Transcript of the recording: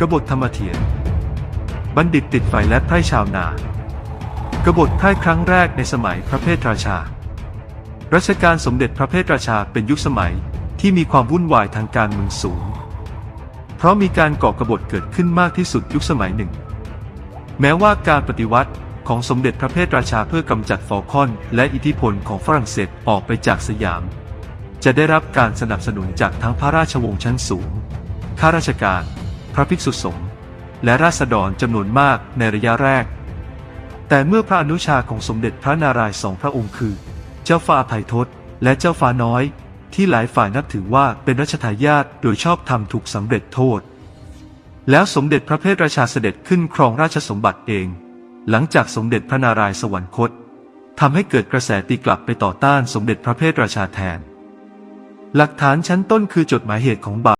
กบฏธรรมเถียรบัณฑิตติดไฟและไพร่ชาวนากบฏไพร่ครั้งแรกในสมัยพระเพทราชา รัชกาลสมเด็จพระเพทราชาเป็นยุคสมัยที่มีความวุ่นวายทางการเมืองสูง เพราะมีการก่อกบฏเกิดขึ้นมากที่สุดยุคสมัยหนึ่ง แม้ว่าการปฏิวัติของสมเด็จพระเพทราชาเพื่อกำจัดฟอลคอนและอิทธิพลของฝรั่งเศสออกไปจากสยาม จะได้รับการสนับสนุนจากทั้งพระราชวงศ์ชั้นสูง ข้าราชการ ระภิกษุสงฆ์และราษฎรจำนวนมากในระยะแรก แต่เมื่อพระอนุชาของสมเด็จพระนารายณ์สองพระองค์คือ เจ้าฟ้าอภัยทศและเจ้าฟ้าน้อย ที่หลายฝ่ายนับถือว่าเป็นรัชทายาทโดยชอบธรรมถูกสำเร็จโทษ แล้วสมเด็จพระเพทราชาเสด็จขึ้นครองราชสมบัติเอง หลังจากสมเด็จพระนารายณ์สวรรคตทำให้เกิดกระแสตีกลับไปต่อต้านสมเด็จพระเพทราชาแทน หลักฐานชั้นต้นคือจดหมายเหตุของบาท